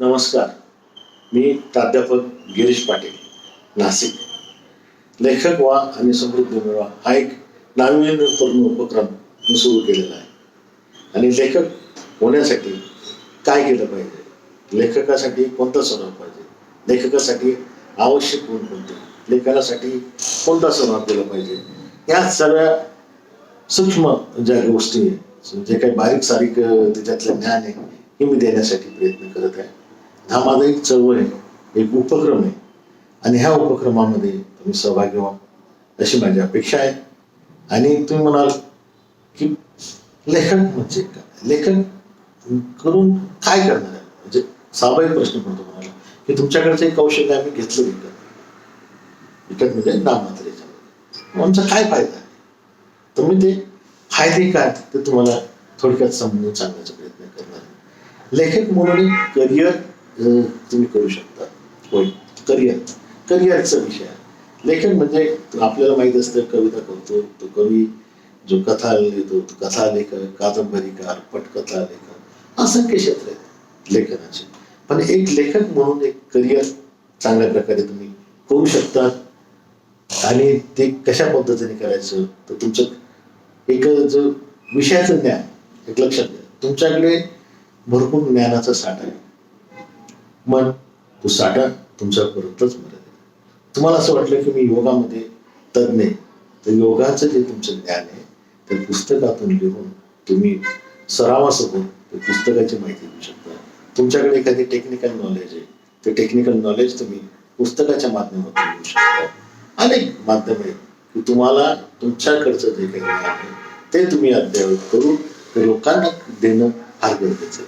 नमस्कार. मी प्राध्यापक गिरीश पाटील नाशिक. लेखक व्हा आणि समृद्धी मिळवा हा एक नाविन्यपूर्ण उपक्रम मी सुरू केलेला आहे. आणि लेखक होण्यासाठी काय केलं पाहिजे? लेखकासाठी कोणता सराव पाहिजे? लेखकासाठी आवश्यक गुण कोणते? लेखनासाठी कोणता सराव केला पाहिजे? या सगळ्या सूक्ष्म ज्या गोष्टी आहे जे काही बारीक सारीक त्याच्यातलं ज्ञान आहे हे मी देण्यासाठी प्रयत्न करत आहे. हा माझा एक चळवळ आहे एक उपक्रम आहे. आणि ह्या उपक्रमामध्ये तुम्ही सहभागी व्हा. अशी माझी अपेक्षा आहे. आणि तुम्ही म्हणाल की लेखन म्हणजे काय? लेखन करून काय करणार आहे? म्हणजे स्वाभाविक प्रश्न पडतो म्हणाला की तुमच्याकडचं एक कौशल्य आम्ही घेतलं विकत. विकत म्हणजे नाममात्र आमचा काय फायदा? आहे तर मी ते फायदे काय ते तुम्हाला थोडक्यात समजून सांगण्याचा प्रयत्न करणार लेखक म्हणून करिअर तुम्ही करू शकता. होय. करिअर. करिअरचा विषय लेखन म्हणजे आपल्याला माहीत असतं कविता करतो तो कवी जो कथा लिहितो तो कथा लेखक कादंबरीकार पटकथा लेखक असंख्य क्षेत्र आहेत लेखनाचे. पण एक लेखक म्हणून एक करिअर चांगल्या प्रकारे तुम्ही करू शकता आणि ते कशा पद्धतीने करायचं तर तुमचं एक जो विषयाचं ज्ञान एक लक्षात घ्या. तुमच्याकडे भरपूर ज्ञानाचा साठा आहे. मन तो साठा तुमच्यापर्यंतच मर्यादित आहे. तुम्हाला असं वाटलं की मी योगामध्ये तज्ज्ञ तर योगाचं जे तुमचं ज्ञान आहे ते पुस्तकातून लिहून तुम्ही सरावासोबत ते पुस्तकाची माहिती घेऊ शकता. तुमच्याकडे एखादी टेक्निकल नॉलेज आहे ते टेक्निकल नॉलेज तुम्ही पुस्तकाच्या माध्यमातून घेऊ शकता. अनेक माध्यम आहेत की तुम्हाला तुमच्याकडचं जे काही ज्ञान आहे ते तुम्ही अद्ययावत करून ते लोकांना देणं फार गरजेचं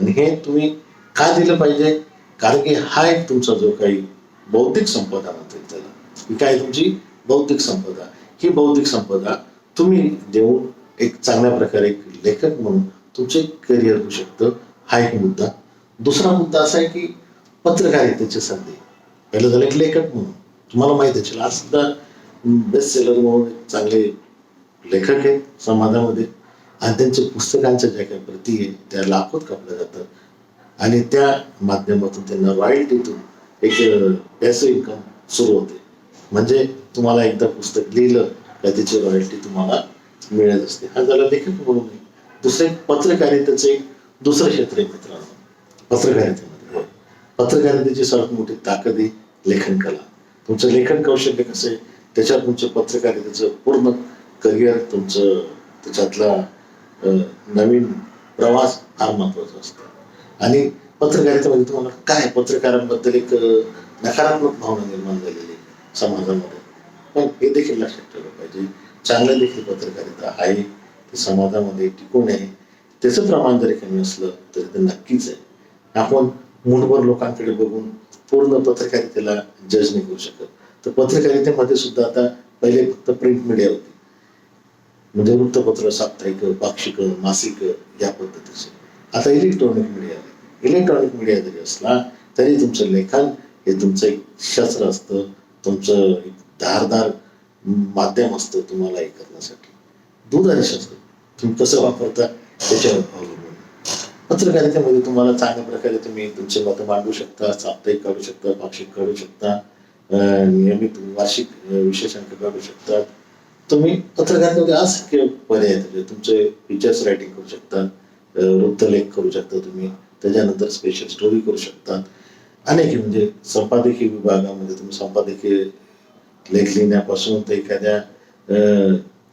आणि हे तुम्ही का दिलं पाहिजे? कारण की हा एक तुमचा जो काही बौद्धिक संपदा म्हणता त्याला. ही काय तुमची? बौद्धिक संपदा. ही बौद्धिक संपदा तुम्ही देऊन एक चांगल्या प्रकारे एक लेखक म्हणून तुमचे करिअर होऊ शकतं. हा एक मुद्दा. दुसरा मुद्दा असा आहे की पत्रकारितेची संधी. पहिलं झालं एक लेखक म्हणून. तुम्हाला माहीत असेल आज सुद्धा बेस्ट सेलर म्हणून चांगले लेखक आहेत समाजामध्ये. आणि त्यांच्या पुस्तकांच्या ज्या काही प्रती आहे त्या लाखोत कापल्या जातात. आणि त्या माध्यमातून त्यांना रॉयल्टीतून एक त्याचं इन्कम सुरू होते. म्हणजे तुम्हाला एकदा पुस्तक लिहिलं का त्याची रॉयल्टी तुम्हाला मिळत असते. हा झाला लेखक म्हणून. दुसरे दुसरं एक पत्रकारितेचं एक दुसरं क्षेत्र आहे मित्रांनो. पत्रकारितेमध्ये. पत्रकारितेची सर्वात मोठी ताकद आहे लेखन कला तुमचं लेखन कौशल्य कसं आहे? त्याच्यात तुमचं पत्रकारितेचं पूर्ण करिअर तुमचं त्याच्यातला नवीन प्रवास फार महत्त्वाचा असतो. आणि पत्रकारितेमध्ये तुम्हाला काय पत्रकारांबद्दल एक नकारात्मक भावना निर्माण झालेली आहे समाजामध्ये? पण हे देखील लक्षात ठेवलं पाहिजे. चांगलं देखील पत्रकारिता आहे ते समाजामध्ये टिकून आहे. त्याचं प्रमाण जरी कमी असलं तरी ते नक्कीच आहे. आपण मूठभर लोकांकडे बघून पूर्ण पत्रकारितेला जज नाही करू शकत. तर पत्रकारितेमध्ये सुद्धा आता पहिले फक्त प्रिंट मीडिया होती. म्हणजे वृत्तपत्र साप्ताहिक पाक्षिक मासिक या पद्धतीचे. आता इलेक्ट्रॉनिक मीडिया इलेक्ट्रॉनिक मीडिया जरी असला तरी तुमचं लेखन हे तुमचं एक शस्त्र असतं. तुमचं एक धारदार माध्यम असतं तुम्हाला हे करण्यासाठी. दूध आणि शस्त्र. तुम्ही कसं वापरता त्याच्यावर अवलंबून पत्रकारितेमध्ये तुम्हाला चांगल्या प्रकारे तुम्ही तुमचे मतं मांडू शकता साप्ताहिक काढू शकता पाक्षिक काढू शकता नियमित वार्षिक विशेषांक काढू शकता. तुम्ही पत्रकारितेमध्ये आज पर्याय तुमचे फीचर्स रायटिंग करू शकता वृत्तलेख करू शकता तुम्ही. त्याच्यानंतर स्पेशल स्टोरी करू शकतात. अनेक म्हणजे संपादकीय विभागामध्ये तुम्ही संपादकीय लेख लिहिण्यापासून ते एखाद्या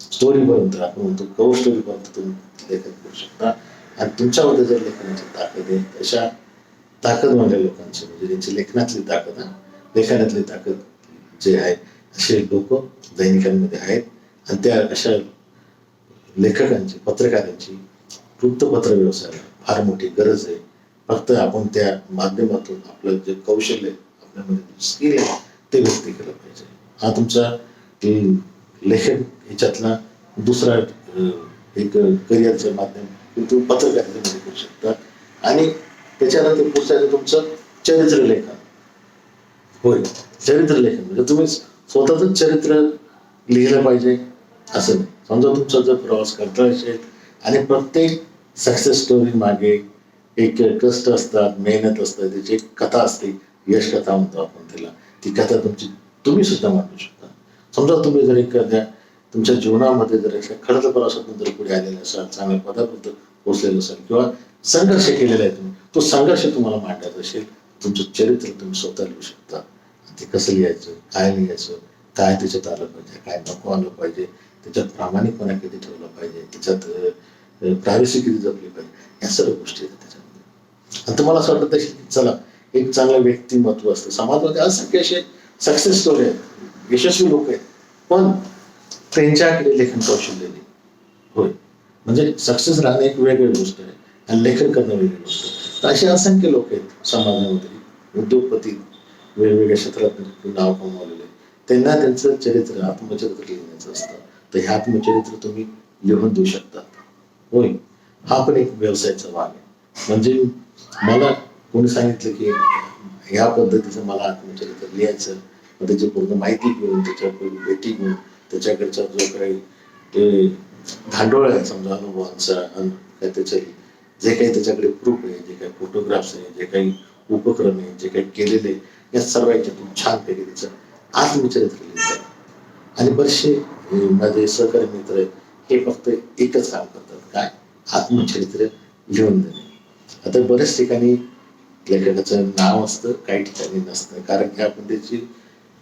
स्टोरीपर्यंत आपण म्हणतो कव स्टोरीपर्यंत तुम्ही लेखन करू शकता. आणि तुमच्यामध्ये जर लेखनाची ताकद आहे अशा ताकदवाल्या लोकांची म्हणजे ज्यांची लेखनातली ताकद लेखनातली ताकद जे आहे असे लोक दैनिकांमध्ये आहेत. आणि त्या अशा लेखकांची पत्रकारांची वृत्तपत्र व्यवसायाला फार मोठी गरज आहे. फक्त आपण त्या माध्यमातून आपलं जे कौशल्य आहे, आपल्यामध्ये स्किल आहे ते व्यक्त केलं पाहिजे. हा तुमचा लेखन ह्याच्यातला दुसरा एक करिअरचं माध्यम तुम्ही पत्रकारितेमध्ये करू शकता. आणि त्याच्यानंतर पुढचं तुमचं चरित्र लेखन होय चरित्र लेखन म्हणजे तुम्ही स्वतःच चरित्र लिहिलं पाहिजे असं नाही. समजा तुमचा जर प्रवास करता असेल आणि प्रत्येक सक्सेस स्टोरी मागे एक कष्ट असतात मेहनत असतात त्याची एक कथा असते यश कथा म्हणतो आपण त्याला. ती कथा तुमची तुम्ही सुद्धा मांडू शकता. समजा तुम्ही जर एखाद्या तुमच्या जीवनामध्ये जर अशा खडतर प्रवासातून जर पुढे आलेलं असाल चांगल्या पदापर्यंत पोहोचलेलं असाल किंवा संघर्ष केलेला आहे तुम्ही तो संघर्ष तुम्हाला मांडायचा असेल तुमचं चरित्र तुम्ही स्वतः लिहू शकता. ते कसं लिहायचं काय लिहायचं काय त्याच्यात आलं पाहिजे काय नको आलं पाहिजे त्याच्यात प्रामाणिकपणा किती ठेवला पाहिजे त्याच्यात प्रायव्हसी किती जपली पाहिजे या सर्व गोष्टी आहेत त्याच्यात. आणि तुम्हाला असं वाटतं तशी चला एक चांगलं व्यक्तिमत्व असतं. समाजामध्ये असंख्य असे सक्सेस स्टोरी आहेत. यशस्वी लोक आहेत. पण त्यांच्याकडे लेखन कौशल्य नाही. होय. म्हणजे सक्सेस राहणे एक वेगळी गोष्ट आहे. आणि लेखन करणं वेगळी गोष्ट आहे. तर असे असंख्य लोक आहेत समाजामध्ये. उद्योगपती वेगवेगळ्या क्षेत्रात नाव कमावलेले त्यांना त्यांचं चरित्र आत्मचरित्र लिहिण्याचं असतं. तर हे आत्मचरित्र तुम्ही लिहून देऊ शकतात होय. हा पण एक व्यवसायाचा भाग आहे. म्हणजे मला कोणी सांगितलं की ह्या पद्धतीचं मला आत्मचरित्र लिहायचं मग त्याची पूर्ण माहिती घेऊन त्याच्यापूर्वी भेटी घेऊन त्याच्याकडचा जो काही ते धांडोळ आहे समजा अनुभवांचा काय त्याचे जे काही त्याच्याकडे प्रूफ आहे जे काही फोटोग्राफ्स आहे जे काही उपक्रम आहे जे काही केलेले आहे, या सर्व छान पैकी त्याचं आत्मचरित्र लिहितात आणि बरेचसे माझे सहकारी मित्र आहेत हे फक्त एकच काम करतात. काय? आत्मचरित्र लिहून देणे. आता बऱ्याच ठिकाणी लेखकाचं नाव असतं काही ठिकाणी नसतं. कारण की आपण त्याची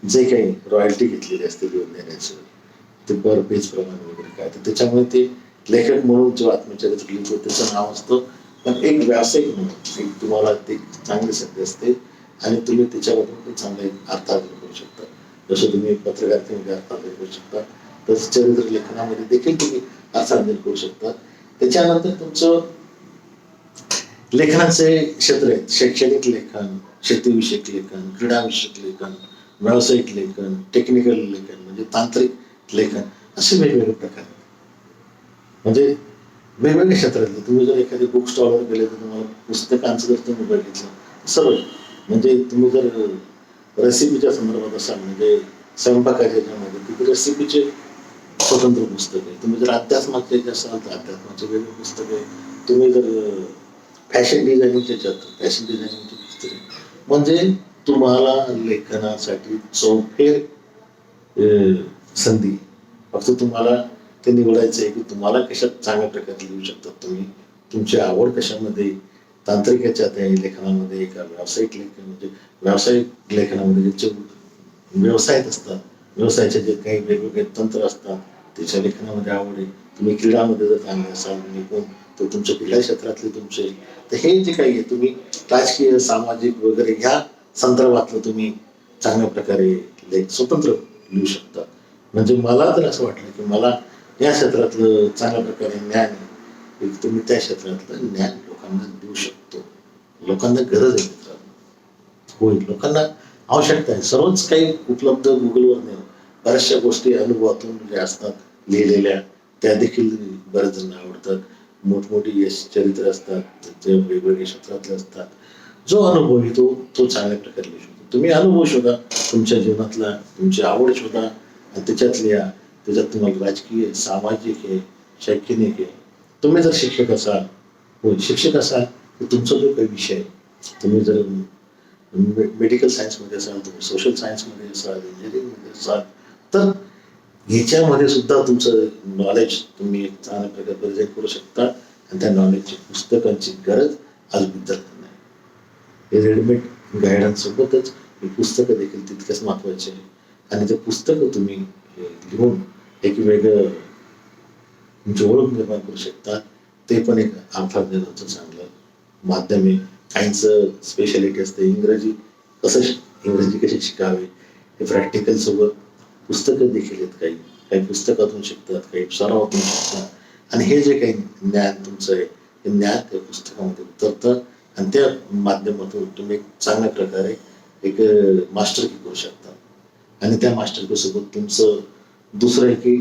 जे काही रॉयल्टी घेतलेली असते लिहून देण्याचं ते पर पेज प्रमाणे वगैरे काय. तर त्याच्यामुळे ते लेखक म्हणून जो आत्मचरित्र लिहितो त्याचं नाव असतं. पण एक व्यावसायिक म्हणून एक तुम्हाला ते चांगली संधी असते. आणि तुम्ही त्याच्यामधून पण चांगला एक अर्थार्जन करू शकता. जसं तुम्ही पत्रकारितेमध्ये अर्थार्जन करू शकता. तसं चरित्र लेखनामध्ये देखील तुम्ही अर्थार्जन करू शकता. त्याच्यानंतर तुमचं लेखनाचे क्षेत्र आहेत. शैक्षणिक लेखन शेतीविषयक लेखन क्रीडाविषयक लेखन व्यावसायिक लेखन टेक्निकल लेखन म्हणजे तांत्रिक लेखन असे वेगवेगळे प्रकार आहेत. म्हणजे वेगवेगळ्या क्षेत्रातले. तुम्ही जर एखाद्या बुक स्टॉलवर गेले तर तुम्हाला पुस्तकांचं जर तुम्ही बघितलं सर्व म्हणजे तुम्ही जर रेसिपीच्या संदर्भात असाल म्हणजे स्वयंपाकाच्या याच्यामध्ये तिथे रेसिपीचे स्वतंत्र पुस्तक आहे. तुम्ही जर अध्यात्माचे असाल तर अध्यात्माचे वेगळे पुस्तक आहे. तुम्ही जर फॅशन डिझायनिंगच्या याच्यात फॅशन डिझायनिंगचे पुस्तक म्हणजे तुम्हाला लेखनासाठी चौफेर संधी. फक्त तुम्हाला ते निवडायचं आहे की तुम्हाला कशात चांगल्या प्रकारे लिहू शकतात तुम्ही. तुमची आवड कशामध्ये तांत्रिक याच्यात आहे लेखनामध्ये का व्यावसायिक लेखन म्हणजे व्यावसायिक लेखनामध्ये जे व्यवसायात असतात. व्यवसायाचे जे काही वेगवेगळे तंत्र असतात त्याच्या लेखनामध्ये आवड आहे. तुम्ही क्रीडामध्ये जर चांगले असाल निपुण तर तुमच्या क्रीडा क्षेत्रातले तुमचे. तर हे जे काही आहे तुम्ही राजकीय सामाजिक वगैरे ह्या संदर्भातलं तुम्ही चांगल्या प्रकारे लेख स्वतंत्र लिहू शकता. म्हणजे मला तर असं वाटलं की मला या क्षेत्रातलं चांगल्या प्रकारे ज्ञान तुम्ही त्या क्षेत्रातलं ज्ञान लोकांना देऊ शकतो. लोकांना गरज आहे होय लोकांना आवश्यकता आहे. सर्वच काही उपलब्ध गुगलवर नाही. बऱ्याचशा गोष्टी अनुभवातून ज्या असतात लिहिलेल्या त्या देखील बऱ्याच जणांना आवडतात. मोठमोठी यश चरित्र असतात जे वेगवेगळ्या क्षेत्रातले असतात. जो अनुभव येतो तो तो चांगल्या प्रकारे लिहू शकतो. तुम्ही अनुभव शोधा तुमच्या जीवनातला तुमची आवड शोधा आणि त्याच्यात लिहा त्याच्यात तुम्हाला राजकीय सामाजिक आहे शैक्षणिक आहे. तुम्ही जर शिक्षक असाल हो शिक्षक असाल तर तुमचा जो काही विषय तुम्ही जर मेडिकल सायन्समध्ये असाल तुम्ही सोशल सायन्समध्ये असाल इंजिनिअरिंगमध्ये असाल तर ह्याच्यामध्ये सुद्धा तुमचं नॉलेज तुम्ही एक चांगल्या प्रकारे प्रेझेंट करू शकता. आणि त्या नॉलेजची पुस्तकांची गरज आज विद्यार्थ्यांना आहे. हे रेडीमेड गायडांसोबतच ही पुस्तकं देखील तितकंच महत्त्वाचे आहे. आणि ते पुस्तकं तुम्ही लिहून एक वेगळं तुमची ओळख निर्माण करू शकता. ते पण एक अर्थार्जनाचं चांगलं माध्यम आहे. काहींचं स्पेशालिटी असते इंग्रजी. कसं इंग्रजी कशी शिकावे? हे प्रॅक्टिकल सोबत पुस्तकं देखील आहेत काही. काही पुस्तकातून शिकतात काही सरावातून शिकतात. आणि हे जे काही ज्ञान तुमचं आहे ते ज्ञान त्या पुस्तकामध्ये उतरतं. आणि त्या माध्यमातून तुम्ही चांगल्या प्रकारे एक मास्टर की करू शकता. आणि त्या मास्टर सोबत तुमचं दुसरं आहे की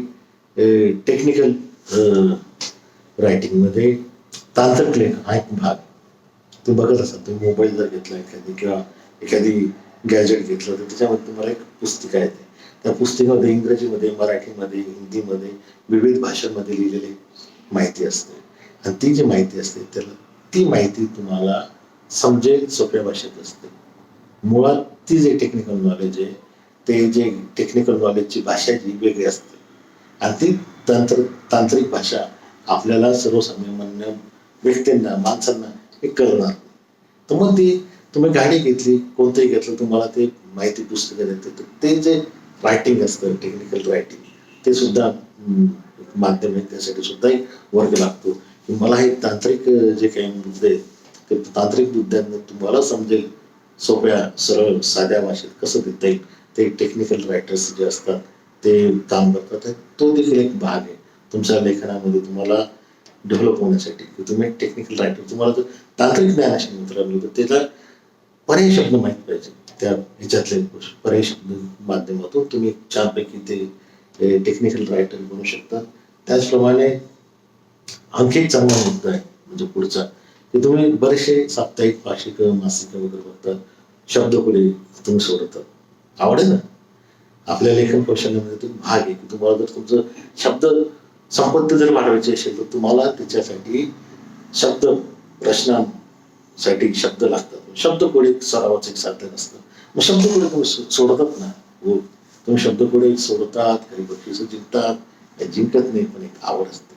टेक्निकल रायटिंगमध्ये तांत्रिक लेख हा एक भाग. तुम्ही बघत असाल तुम्ही मोबाईल जर घेतला एखादी किंवा एखादी गॅजेट घेतलं तर त्याच्यामध्ये तुम्हाला एक पुस्तिका येते. त्या पुस्तकामध्ये इंग्रजीमध्ये मराठीमध्ये हिंदीमध्ये विविध भाषांमध्ये लिहिलेली माहिती असते. आणि ती जी माहिती असते त्याला ती माहिती तुम्हाला समजेल सोप्या भाषेत असते. मुळात ती जे टेक्निकल नॉलेज आहे ते जे टेक्निकल नॉलेजची भाषा जी वेगळी असते. आणि ती तंत्र तांत्रिक भाषा आपल्याला सर्वसामान्य व्यक्तींना माणसांना हे कळणार तर मग ती तुम्ही गाडी घेतली कोणतंही घेतलं तुम्हाला ते माहिती पुस्तकं देते. ते जे रायटिंग असतं टेक्निकल रायटिंग ते सुद्धा माध्यम आहे त्यासाठी सुद्धा एक वर्ग लागतो. मला हे तांत्रिक जे काही मुद्दे आहेत ते तांत्रिक मुद्द्यांना तुम्हाला समजेल. सोप्या सरळ साध्या भाषेत कसं देता येईल? ते टेक्निकल रायटर्स जे असतात ते काम करतात. तो देखील एक भाग आहे. तुमच्या लेखनामध्ये तुम्हाला डेव्हलप होण्यासाठी. की तुम्ही टेक्निकल रायटर तुम्हाला जर तांत्रिक ज्ञान असेल मित्रांनो तर त्याला पर्याय शब्द माहीत पाहिजे. त्या ह्याच्यातले पर्याय माध्यमातून तुम्ही चारपैकी ते टेक्निकल रायटर बनू शकता. त्याचप्रमाणे आणखी एक चांगला मुद्दा आहे म्हणजे पुढचा. की तुम्ही बरेचसे साप्ताहिक भाषिक मासिक वगैरे बघता. शब्दकोडी तुम्ही सोडतात आवडेल ना? आपल्या लेखन कौशल्यामध्ये तुम्ही भाग आहे की तुम्हाला जर तुमचं शब्द संपत्ती जर वाढवायची असेल तर तुम्हाला त्याच्यासाठी शब्द प्रश्नांसाठी शब्द लागतात. शब्दकोडी सरावाचं एक साधन असतं. मग शब्दकोडी तुम्ही सोडतात ना? हो. तुम्ही शब्दकोडी सोडतात काही बक्षीस जिंकतात काही जिंकत नाही पण एक आवड असते.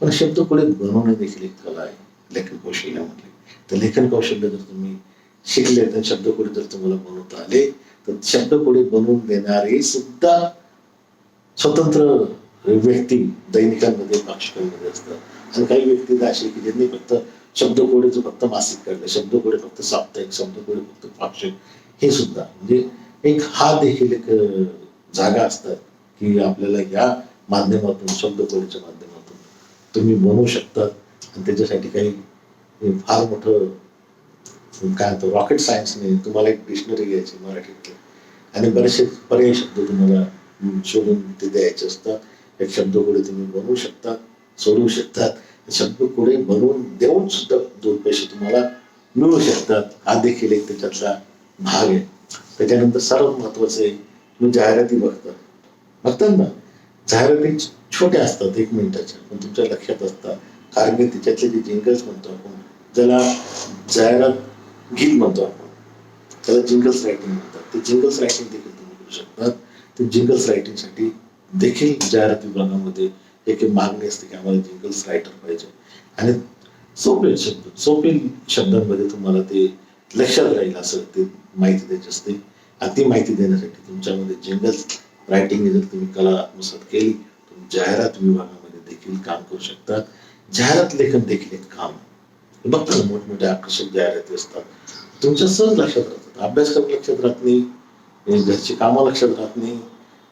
पण शब्दकोडी बनवणे देखील एक कला आहे. लेखन कौशल्यामध्ये तर लेखन कौशल्य जर तुम्ही शिकले तर शब्दकोडी जर तुम्हाला बनवता आले तर शब्दकोडी बनवून देणारे सुद्धा स्वतंत्र व्यक्ती दैनिकांमध्ये पाक्षिकांमध्ये असतात. आणि काही व्यक्ती तर अशी की ज्यांनी फक्त शब्दकोडीचं फक्त मासिक काढलं शब्दकोडी फक्त साप्ताहिक शब्दकोडी फक्त पाक्षिक. हे सुद्धा. म्हणजे एक हा देखील एक जागा असतात की आपल्याला या माध्यमातून शब्दकोडीच्या माध्यमातून तुम्ही बनवू शकतात आणि त्याच्यासाठी काही फार मोठं काय म्हणतो रॉकेट सायन्सने तुम्हाला एक डिक्शनरी घ्यायची मराठीतली आणि बरेचसे पर्याय शब्द तुम्हाला शोधून ते द्यायचे असतात. एक शब्दकोडे तुम्ही बनवू शकतात सोडवू शकतात. शब्दकोडे बनवून देऊन सुद्धा दोन पैसे तुम्हाला मिळू शकतात. हा देखील एक त्याच्यातला भाग आहे. त्याच्यानंतर सर्वात महत्वाचं आहे तुम्ही जाहिराती बघता. बघतात ना जाहिराती छोट्या असतात एक मिनिटाच्या पण तुमच्या लक्षात असतात. कारण की त्याच्यातले जे जिंगल्स म्हणतो आपण ज्याला जाहिरात गीत म्हणतो आपण त्याला जिंगल्स रायटिंग म्हणतात. ते जिंगल्स रायटिंग देखील तुम्ही करू शकतात. ते जिंगल्स रायटिंगसाठी देखील जाहिरात विभागामध्ये एक मागणी असते की आम्हाला जिंगल्स रायटर पाहिजे. आणि सोपे शब्द सोपे शब्दांमध्ये तुम्हाला ते लक्षात राहील असं ते माहिती द्यायची असते. आणि ती माहिती देण्यासाठी तुमच्यामध्ये जिंगल्स रायटिंग जर तुम्ही कला आत्मसात केली तर जाहिरात विभागामध्ये देखील काम करू शकता. जाहिरात लेखन देखील एक काम आहे. बघता ना मोठमोठ्या आकर्षक जाहिराती असतात. तुमच्या सहज लक्षात राहतात. अभ्यासक्रम लक्षात राहत नाही. घरची कामं लक्षात राहत नाही.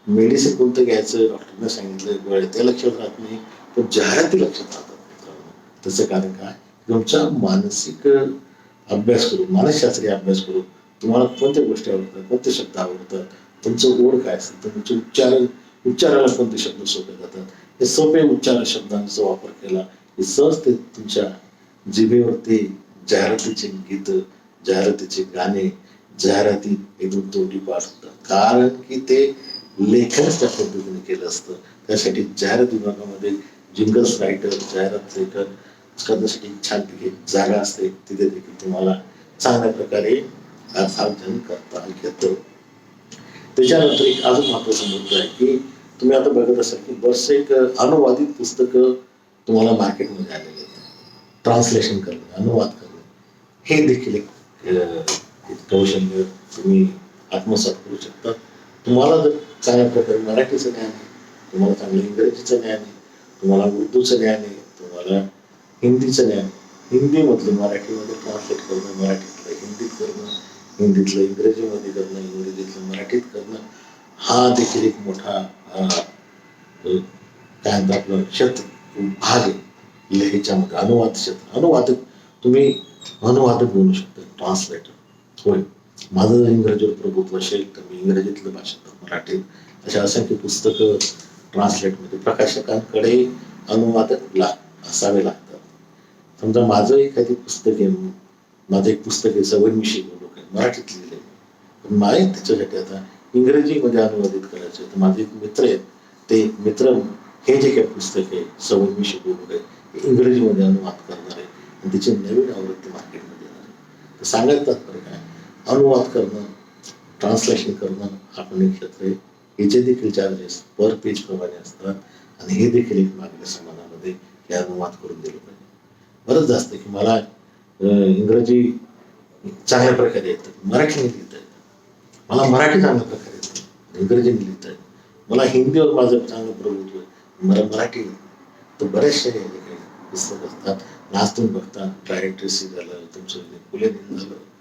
मेडिसिन कोणतं घ्यायचं? डॉक्टरने सांगितलं वेळ ते लक्षात राहत नाही. पण जाहिराती लक्षात राहतात त्याचं कारण काय? तुमचा मानसिक अभ्यास करून मानसशास्त्रीय अभ्यास करून तुम्हाला कोणत्या गोष्टी आवडतात? कोणते शब्द आवडतात? तुमचं ओढ काय असतं तुमचे उच्चार उच्चाराला कोणते शब्द सोपे जातात? हे सोपे उच्चार शब्दांचा वापर केला की सहज ते तुमच्या जिभेवरती जाहिरातीचे गीत जाहिरातीचे गाणे जाहिराती एकदम तोंडी पाठ होतात. कारण की ते लेखनच त्या पद्धतीने केलं असतं. त्यासाठी जाहिरात विभागामध्ये जिंगल्स रायटर जाहिरात लेखन करण्यासाठी एक छानपैकी जागा असते. तिथे देखील तुम्हाला चांगल्या प्रकारे अर्थार्जन करता येतं. त्याच्यानंतर एक अजून महत्त्वाचा मुद्दा आहे की तुम्ही आता बघत असाल की बरेचसे एक अनुवादित पुस्तकं तुम्हाला मार्केटमध्ये आलेले आहेत. ट्रान्सलेशन करणे अनुवाद करणे. हे देखील एक कौशल्य तुम्ही आत्मसात करू शकता. तुम्हाला जर चांगल्या प्रकारे मराठीचं ज्ञान आहे तुम्हाला चांगलं इंग्रजीचं ज्ञान आहे तुम्हाला उर्दूचं ज्ञान आहे तुम्हाला हिंदीचं ज्ञान आहे. हिंदीमधलं मराठीमध्ये ट्रान्सलेट करणं मराठीतलं हिंदीत करणं हिंदीतलं इंग्रजीमध्ये करणं इंग्रजीतलं मराठीत करणं हा देखील एक मोठा काय म्हणतात आपलं क्षेत्र भाग आहे. ले- ह्याच्यामध्ये अनुवाद क्षेत्र अनुवादक तुम्ही अनुवादक बनू शकता ट्रान्सलेटर होय. माझं इंग्रजीवर प्रभुत्व असेल तर मी इंग्रजीतलं भाषेत मराठीत. अशा असंख्य पुस्तकं ट्रान्सलेटमध्ये प्रकाशकांकडे अनुवाद ला असावे लागतात. समजा माझं एखादी पुस्तक आहे माझं एक पुस्तक आहे सवयविषयी लोक आहे मराठीत लिहिले पण मला त्याच्यासाठी आता इंग्रजीमध्ये अनुवादित करायचं आहे. तर माझे एक मित्र आहेत ते मित्र हे जे काही पुस्तक आहे सवयविषयी बोलू आहे ते इंग्रजीमध्ये अनुवाद करणार आहे आणि त्याची नवीन आवृत्ती मार्केटमध्ये येणार आहे. तर सांगायचं तात्पर्य काय? अनुवाद करणं ट्रान्सलेशन करणं आपण पण क्षेत्र आहे. याचे देखील चार्जेस पर पेज प्रमाणे असतात आणि हे देखील एक मागण्या समाजामध्ये हे अनुवाद करून दिलं पाहिजे. बरंच जास्त की मला इंग्रजी चांगल्या प्रकारे येतं. मराठीने लिहिता येतं. मला मराठी चांगल्या प्रकारे येतं. इंग्रजीने लिहिता येतं. मला हिंदीवर माझं चांगलं प्रभुत्व आहे. मला मराठी तर बरेचसे पुस्तक असतात. आणि आज तुम्ही बघता झालं तुमचं फुले झालं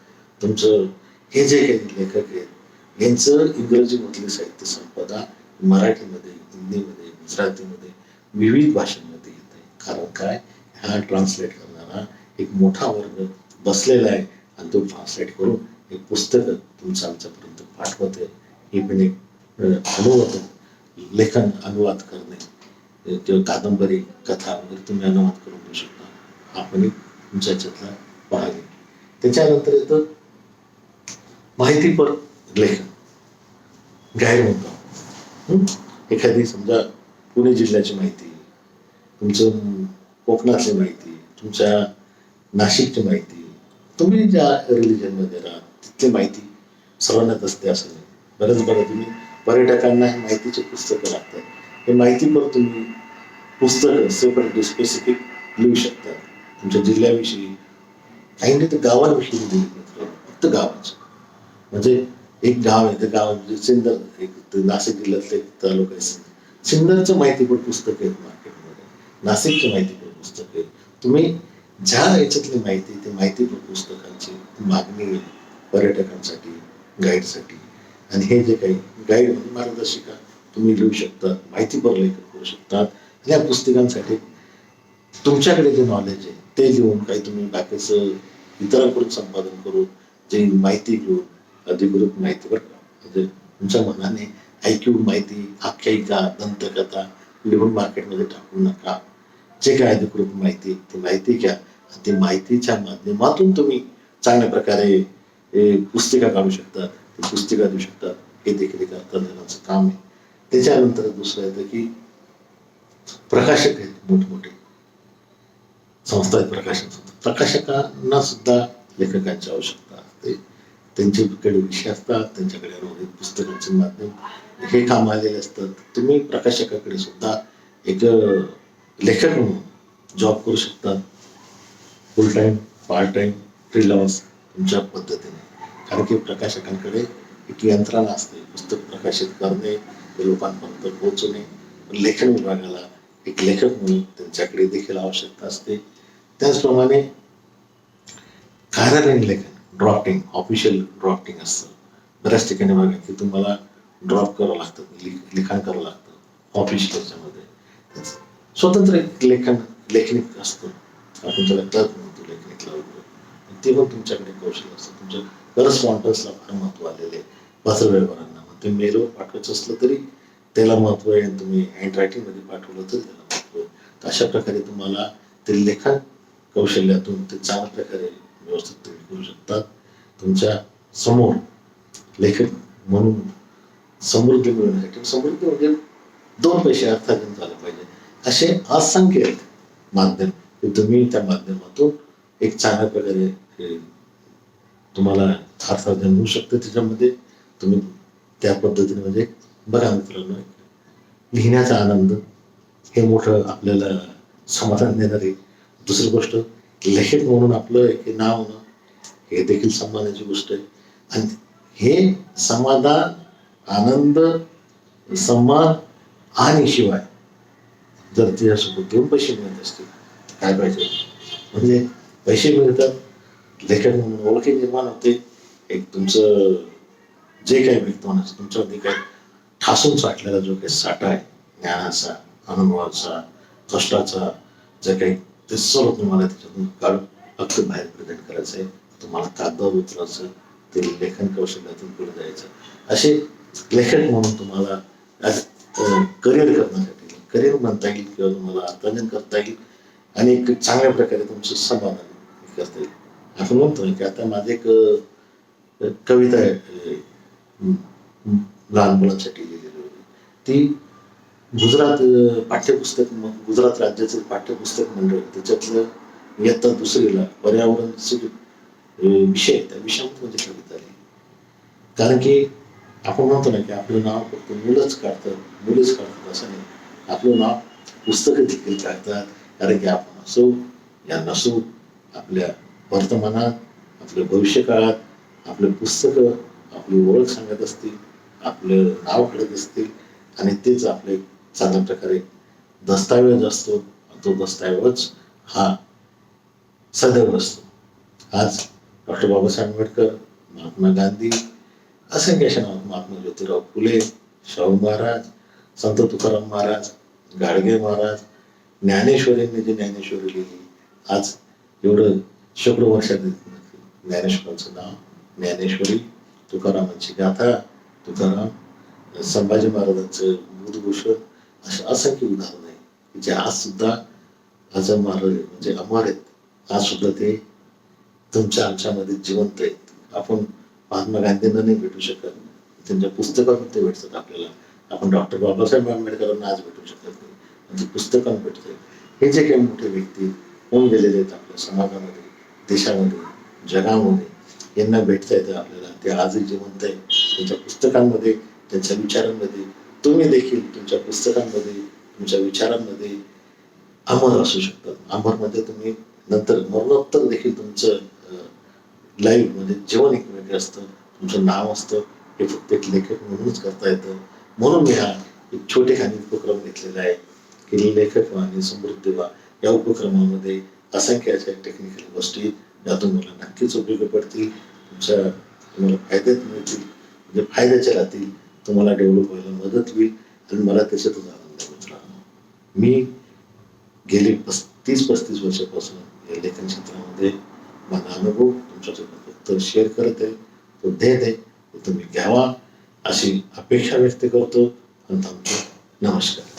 तुमचं हे जे काही लेखक आहेत यांचं इंग्रजीमधली साहित्य संपदा मराठीमध्ये हिंदीमध्ये गुजरातीमध्ये विविध भाषांमध्ये येत आहे. कारण काय? हा ट्रान्सलेट करणारा एक मोठा वर्ग बसलेला आहे आणि तो ट्रान्सलेट करून एक पुस्तक तुमचं आमच्यापर्यंत पाठवत आहे हे पण एक अनुवाद लेखन अनुवाद करणे. किंवा कादंबरी कथा वगैरे तुम्ही अनुवाद करून देऊ शकता. आपण एक तुमच्या याच्यातला भाग आहे. त्याच्यानंतर येतं माहितीपर लेखन जाहीर मुद्दा. एखादी समजा पुणे जिल्ह्याची माहिती तुमचं कोकणातली माहिती तुमच्या नाशिकची माहिती तुम्ही ज्या रिलिजनमध्ये राहा तिथली माहिती सर्वांनाच असते असं नाही. बरंच बघा तुम्ही पर्यटकांना हे माहितीचे पुस्तकं लागतात. हे माहितीपर तुम्ही पुस्तकं सेपरेट स्पेसिफिक लिहू शकता. तुमच्या जिल्ह्याविषयी काही नाही तर गावांविषयी लिहिली फक्त गावाचं. म्हणजे एक गाव आहे ते गाव म्हणजे सिन्नर एक नाशिक जिल्ह्यातलं एक तालुका आहे. सिन्नर. सिन्नरचं माहितीपर पुस्तक आहेत मार्केटमध्ये. नाशिकची माहितीपट पुस्तक आहे. तुम्ही ज्या याच्यातली माहिती ते माहितीपट पुस्तकांची मागणी आहे पर्यटकांसाठी गाईडसाठी. आणि हे जे काही गाईड म्हणून मार्गदर्शिका तुम्ही लिहू शकता माहितीपर लेखन करू शकतात आणि या पुस्तकांसाठी तुमच्याकडे जे नॉलेज आहे ते लिहून काही तुम्ही बाकीचं इतरांकडून संपादन करून जे माहिती घेऊन अधिकृत माहिती बरं का? म्हणजे तुमच्या मनाने ऐक्यू माहिती आख्यायिका दंतकथा लिहून मार्केटमध्ये टाकू नका. जे काय अधिकृत माहिती ती माहिती घ्या. ती माहितीच्या माध्यमातून तुम्ही चांगल्या प्रकारे पुस्तिका काढू शकता. ती पुस्तिका देऊ शकता. हे देखील एक तंत्रज्ञानाचं काम आहे. त्याच्यानंतर दुसरं येतं की प्रकाशक आहेत मोठमोठे. संस्था आहेत प्रकाशक प्रकाशकांना सुद्धा लेखकांची आवश्यकता असते. त्यांच्याकडे विषय असतात त्यांच्याकडे रोहित पुस्तकांचे माध्यम हे काम आलेले असतात. तुम्ही प्रकाशकाकडे सुद्धा एक लेखक म्हणून जॉब करू शकता. Full time part time freelance तुमच्या पद्धतीने. कारण की प्रकाशकांकडे एक यंत्रणा असते. पुस्तक प्रकाशित करणे ते लोकांपर्यंत पोहोचवणे लेखन विभागाला एक लेखक म्हणून त्यांच्याकडे देखील आवश्यकता असते. त्याचप्रमाणे कार्यालयीन लेखन. ड्राफ्टिंग ऑफिशियल ड्राफ्टिंग असतं. बऱ्याच ठिकाणी बघा की तुम्हाला ड्रॉप करावं लागतं लिखाण करावं लागतं ऑफिशियल याच्यामध्ये स्वतंत्र एक लेखन लेखनिक असतं. आपण त्याला क्लब म्हणतो लेखनिकला वगैरे ते पण तुमच्याकडे कौशल्य असतं. तुमच्या करस्पॉन्डन्सला फार महत्त्व आलेले आहे. पत्रव्यवहारांना मग ते मेलवर पाठवायचं असलं तरी त्याला महत्त्व आहे. आणि तुम्ही हँडरायटिंगमध्ये पाठवलं तरी त्याला महत्त्व आहे. तर अशा प्रकारे तुम्हाला ते लेखन कौशल्यातून ते चांगल्या प्रकारे व्यवस्थित तुम्ही करू शकतात. तुमच्यासमोर लेखक म्हणून समृद्धी मिळवण्यासाठी समृद्धी म्हणजे दोन पैसे अर्थार्जन झालं पाहिजे. असे असंख्य आहेत माध्यम की तुम्ही त्या माध्यमातून एक चांगल्या प्रकारे तुम्हाला अर्थार्जन होऊ शकतं. त्याच्यामध्ये तुम्ही त्या पद्धतीने म्हणजे बघा मित्रांनो लिहिण्याचा आनंद हे मोठं आपल्याला समाधान देणारी दुसरी गोष्ट लेखक म्हणून आपलं हे नाव होणं हे देखील सन्मानाची गोष्ट आहे. आणि हे समाधान आनंद सन्मान आणि शिवाय जर त्याच्यासोबत दोन पैसे मिळत असतील काय पाहिजे? म्हणजे पैसे मिळतात. लेखक म्हणून ओळखी निर्माण होते. एक तुमचं जे काही व्यक्तमानाचं तुमच्यामध्ये काय ठासून साठलेला जो काही साठा आहे ज्ञानाचा अनुभवाचा कष्टाचा जे काही ते सर्व तुम्हाला त्याच्यातून काढून अगदी बाहेर प्रेझेंट करायचं आहे. तुम्हाला कागदावर उतरायचं ते लेखन कौशल्यातून पुढे जायचं असे लेखक म्हणून तुम्हाला करिअर करण्यासाठी करिअर म्हणता येईल किंवा तुम्हाला अर्थार्जन करता येईल आणि एक चांगल्या प्रकारे तुमचं समाधान करता येईल. आपण म्हणतो की आता माझे एक कविता आहे लहान मुलांसाठी लिहिलेली होती. ती गुजरात पाठ्यपुस्तक गुजरात राज्याचं पाठ्यपुस्तक मंडळ त्याच्यातलं इयत्ता दुसरीला पर्यावरण विषय त्या विषयामध्ये म्हणजे कविता आली कारण की आपण म्हणतो ना की आपलं नाव फक्त मुलंच काढतात मुलंच काढतात असं नाही. आपलं नाव पुस्तकं देखील काढतात. कारण की आपण असो या नसो आपल्या वर्तमानात आपल्या भविष्यकाळात आपले पुस्तकं आपली ओळख सांगत असतील आपलं नाव काढत असतील आणि तेच आपले चांगल्या प्रकारे दस्तावेज असतो तो दस्तावेज हा सदैव असतो. आज डॉक्टर बाबासाहेब आंबेडकर महात्मा गांधी असंख्य नाव महात्मा ज्योतिराव फुले शाहू महाराज संत तुकाराम महाराज गाडगे महाराज ज्ञानेश्वरींनी जी ज्ञानेश्वरी लिहिली आज एवढं शेकडो वर्षात ज्ञानेश्वरांचं नाव ज्ञानेश्वरी तुकारामांची गाथा तुकाराम संभाजी महाराजांचं बुधभूषण असं असंख्य उदाहरण आहे की जे आज सुद्धा आज महाराज म्हणजे अमर आहेत. आज सुद्धा ते तुमच्या आमच्यामध्ये जिवंत आहेत. आपण महात्मा गांधींना नाही भेटू शकत. त्यांच्या पुस्तकातून ते भेटतात आपल्याला. आपण डॉक्टर बाबासाहेब आंबेडकरांना आज भेटू शकत नाही. म्हणजे पुस्तकात भेटतोय हे जे काही मोठे व्यक्ती होऊन गेलेले आहेत आपल्या समाजामध्ये देशामध्ये जगामध्ये यांना भेटता येतं आपल्याला. ते आजही जिवंत आहे त्यांच्या पुस्तकांमध्ये त्यांच्या विचारांमध्ये तुम्ही देखील तुमच्या पुस्तकांमध्ये तुमच्या विचारांमध्ये अमर असू शकतात अमरमध्ये तुम्ही नंतर मरणोत्तर देखील तुमचं लाईव्ह म्हणजे जीवन एक वेगळं असतं. तुमचं नाव असतं. हे फक्त एक लेखक म्हणूनच करता येतं. म्हणून मी हा एक छोटेखानी उपक्रम घेतलेला आहे की लेखक व्हा आणि समृद्धी व्हा या उपक्रमामध्ये असंख्य अशा टेक्निकल गोष्टी ज्यातून मला नक्कीच उपयोगी पडतील. तुमच्या तुम्हाला फायद्यात मिळतील. म्हणजे फायद्याच्या राहतील. तुम्हाला डेव्हलप व्हायला मदत होईल आणि मला त्याच्यातच आनंद होत मी गेली पस्तीस पस्तीस वर्षापासून या लेखन क्षेत्रामध्ये माझा अनुभव तुमच्यासोबत तर शेअर करत आहे. तो देत आहे तुम्ही घ्यावा अशी अपेक्षा व्यक्त करतो. आणि थांबतो. नमस्कार.